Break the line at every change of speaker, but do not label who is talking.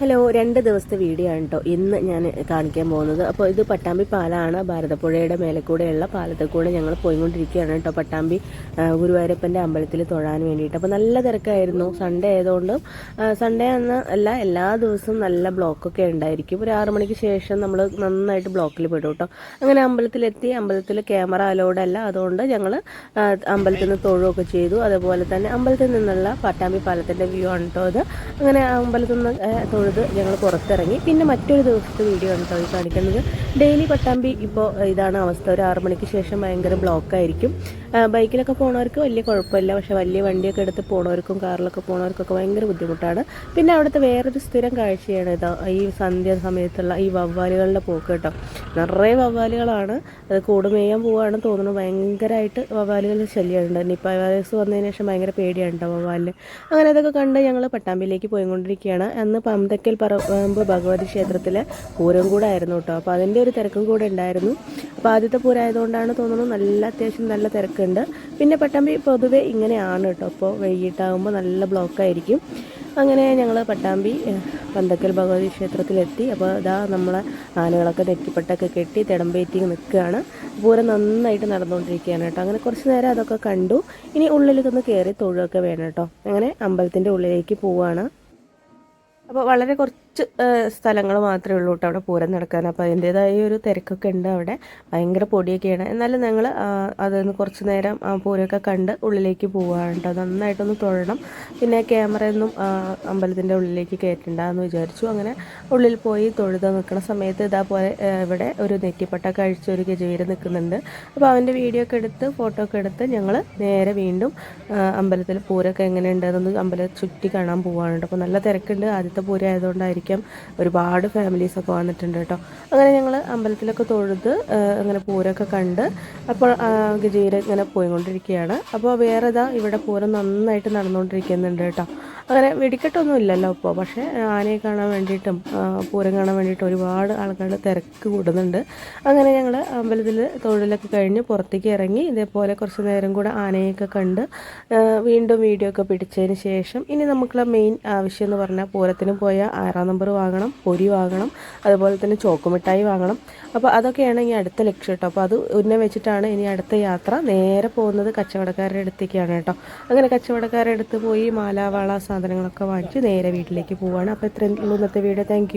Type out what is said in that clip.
Hello രണ്ട് ദിവസത്തെ video ആണ് കേട്ടോ ഇന്ന് ഞാൻ കാണിക്കാൻ പോകുന്നത്. അപ്പോൾ ഇത് പട്ടാമ്പി പാലാണ്. ഭാരതപ്പുഴയുടെ മേലെ കൂടെയുള്ള പാലത്തിൽ കൂടെ ഞങ്ങൾ പോയിക്കൊണ്ടിരിക്കുകയാണ് കേട്ടോ പട്ടാമ്പി ഗുരുവായൂരപ്പന്റെ അമ്പലത്തിൽ തൊഴാൻ വേണ്ടിയിട്ട്. അപ്പോൾ നല്ല തിരക്കായിരുന്നു. സൺഡേ ആയതുകൊണ്ട് സൺഡേ അന്ന് അല്ല എല്ലാ ദിവസവും നല്ല ബ്ലോക്കൊക്കെ ഉണ്ടായിരിക്കും. ഒരു ആറു മണിക്ക് ശേഷം നമ്മൾ നന്നായിട്ട് ബ്ലോക്കിൽ പെടും കേട്ടോ അങ്ങനെ അമ്പലത്തിലെത്തി അമ്പലത്തിൽ ക്യാമറ അലോഡ് അല്ല. അതുകൊണ്ട് ഞങ്ങൾ അമ്പലത്തിൽ നിന്ന് തൊഴുകയൊക്കെ ചെയ്തു. അതുപോലെ തന്നെ അമ്പലത്തിൽ നിന്നുള്ള പട്ടാമ്പി പാലത്തിന്റെ വ്യൂ ആണ് കേട്ടോ അത് അങ്ങനെ അമ്പലത്തിൽ നിന്ന് ആ, തൊഴുത് ഞങ്ങൾ പുറത്തിറങ്ങി. പിന്നെ മറ്റൊരു ദിവസത്തെ വീഡിയോ ആണ് കേട്ടോ കാണിക്കുന്നത്. ഡെയിലി പട്ടാമ്പി ഇപ്പോൾ ഇതാണ് അവസ്ഥ. ഒരു ആറു മണിക്ക് ശേഷം ഭയങ്കര ബ്ലോക്കായിരിക്കും ബൈക്കിലൊക്കെ പോണവർക്ക് വലിയ കുഴപ്പമില്ല. പക്ഷേ വലിയ വണ്ടിയൊക്കെ എടുത്ത് പോണവർക്കും കാറിലൊക്കെ പോണവർക്കൊക്കെ ഭയങ്കര ബുദ്ധിമുട്ടാണ്. പിന്നെ അവിടുത്തെ വേറൊരു സ്ഥിരം കാഴ്ചയാണ് ഇതാ ഈ സന്ധ്യ സമയത്തുള്ള ഈ വവ്വാലുകളുടെ പോക്ക് കേട്ടോ. നിറയെ വവ്വാലുകളാണ്. അത് കൂട് മേയാൻ പോവാണ് തോന്നുന്നു. ഭയങ്കരമായിട്ട് വവ്വാലുകളുടെ ശല്യമുണ്ട് നിപ്പ വൈറസ് വന്നതിന് ശേഷം ഭയങ്കര പേടിയാണ് കേട്ടോ വവ്വാലിന്. അങ്ങനെ അതൊക്കെ കണ്ട് ഞങ്ങൾ പട്ടാമ്പിയിലേക്ക് പോയിക്കൊണ്ടിരിക്കുകയാണ്. അന്ന് പന്തക്കൽ പറമ്പ് ഭഗവതി ക്ഷേത്രത്തിലെ പൂരം കൂടെ ആയിരുന്നു കേട്ടോ അപ്പോൾ അതിന്റെ ഒരു തിരക്കും കൂടെ ഉണ്ടായിരുന്നു. അപ്പോൾ ആദ്യത്തെ പൂരമായതുകൊണ്ടാണ് തോന്നുന്നു നല്ല അത്യാവശ്യം നല്ല തിരക്കുണ്ട്. പിന്നെ പട്ടാമ്പി പൊതുവെ ഇങ്ങനെയാണ് കേട്ടോ അപ്പോൾ വൈകിട്ടാകുമ്പോൾ നല്ല ബ്ലോക്കായിരിക്കും. അങ്ങനെ ഞങ്ങൾ പട്ടാമ്പി പന്തക്കൽ ഭഗവതി ക്ഷേത്രത്തിലെത്തി. അപ്പോൾ ഇതാ നമ്മളെ ആനകളൊക്കെ നെറ്റിപ്പട്ടൊക്കെ കെട്ടി തിടമ്പേറ്റി നിൽക്കുകയാണ് പൂരം നന്നായിട്ട് നടന്നുകൊണ്ടിരിക്കുകയാണ് കേട്ടോ അങ്ങനെ കുറച്ച് നേരം അതൊക്കെ കണ്ടു. ഇനി ഉള്ളിലേക്കൊന്ന് കയറി തൊഴുകയൊക്കെ വേണം കേട്ടോ അങ്ങനെ അമ്പലത്തിന്റെ ഉള്ളിലേക്ക് പോവുകയാണ് അപ്പോൾ വളരെ കുറച്ച് സ്ഥലങ്ങൾ മാത്രമേ ഉള്ളൂ കേട്ടോ അവിടെ പൂരം നടക്കാൻ. അപ്പോൾ അതിന്റേതായ ഒരു തിരക്കൊക്കെ ഉണ്ട് അവിടെ. ഭയങ്കര പൊടിയൊക്കെയാണ്. എന്നാലും ഞങ്ങൾ അതൊന്ന് കുറച്ച് നേരം പൂരമൊക്കെ കണ്ട് ഉള്ളിലേക്ക് പോവുകയാണ് കേട്ടോ. നന്നായിട്ടൊന്ന് തൊഴണം. പിന്നെ ക്യാമറയൊന്നും അമ്പലത്തിന്റെ ഉള്ളിലേക്ക് കയറ്റണ്ടെന്ന് വിചാരിച്ചു. അങ്ങനെ ഉള്ളിൽ പോയി തൊഴുത് നിൽക്കുന്ന സമയത്ത് ഇതേപോലെ ഇവിടെ ഒരു നെറ്റിപ്പട്ട കഴിച്ച ഒരു ഗജവീര് നിൽക്കുന്നുണ്ട്. അപ്പോൾ അവന്റെ വീഡിയോ ഒക്കെ എടുത്ത് ഫോട്ടോ ഒക്കെ എടുത്ത് ഞങ്ങൾ നേരെ വീണ്ടും അമ്പലത്തിൽ പൂരമൊക്കെ എങ്ങനെയുണ്ടെന്നൊന്ന് അമ്പലം ചുറ്റി കാണാൻ പോവാണ് അപ്പോൾ നല്ല തിരക്കുണ്ട്. ആദ്യത്തെ പൂരം ആയതുകൊണ്ടായിരിക്കും. ഒരുപാട് ഫാമിലീസൊക്കെ വന്നിട്ടുണ്ട് കേട്ടോ. അങ്ങനെ ഞങ്ങൾ അമ്പലത്തിലൊക്കെ തൊഴുത് അങ്ങനെ പൂരമൊക്കെ കണ്ട് അപ്പോൾ ഗജീര ഇങ്ങനെ പോയിക്കൊണ്ടിരിക്കുകയാണ്. അപ്പോൾ വേറെ ഇതാ ഇവിടെ പൂരം നന്നായിട്ട് നടന്നുകൊണ്ടിരിക്കുന്നുണ്ട് കേട്ടോ. അങ്ങനെ വെടിക്കെട്ടൊന്നും ഇല്ലല്ലോ ഇപ്പോൾ പക്ഷേ ആനയെ കാണാൻ വേണ്ടിയിട്ടും പൂരം കാണാൻ വേണ്ടിയിട്ടും ഒരുപാട് ആൾക്കാർ തിരക്ക് കൂടുന്നുണ്ട്. അങ്ങനെ ഞങ്ങൾ അമ്പലത്തിൽ തൊഴിലൊക്കെ കഴിഞ്ഞ് പുറത്തേക്ക് ഇറങ്ങി ഇതേപോലെ കുറച്ച് നേരം കൂടെ ആനയൊക്കെ കണ്ട് വീണ്ടും വീഡിയോ ഒക്കെ പിടിച്ചതിന് ശേഷം ഇനി നമുക്കുള്ള മെയിൻ ആവശ്യം എന്ന് പറഞ്ഞാൽ പൂരത്തിന് പോയ ആറാം നമ്പർ വാങ്ങണം പൊരി വാങ്ങണം അതുപോലെ തന്നെ ചോക്കുമിഠായി വാങ്ങണം. അപ്പോൾ അതൊക്കെയാണ് ഇനി അടുത്ത ലക്ഷ്യം കേട്ടോ. അപ്പോൾ അത് ഉന്നം വെച്ചിട്ടാണ് ഇനി അടുത്ത യാത്ര. നേരെ പോകുന്നത് കച്ചവടക്കാരുടെ അടുത്തേക്കാണ് കേട്ടോ. അങ്ങനെ കച്ചവടക്കാരുടെ അടുത്ത് പോയി മാലാവാള വള സാധനങ്ങളൊക്കെ വാങ്ങിച്ച് നേരെ വീട്ടിലേക്ക് പോവാണ്. അപ്പോൾ ഇത്രയും ഇന്നത്തെ വീഡിയോ താങ്ക്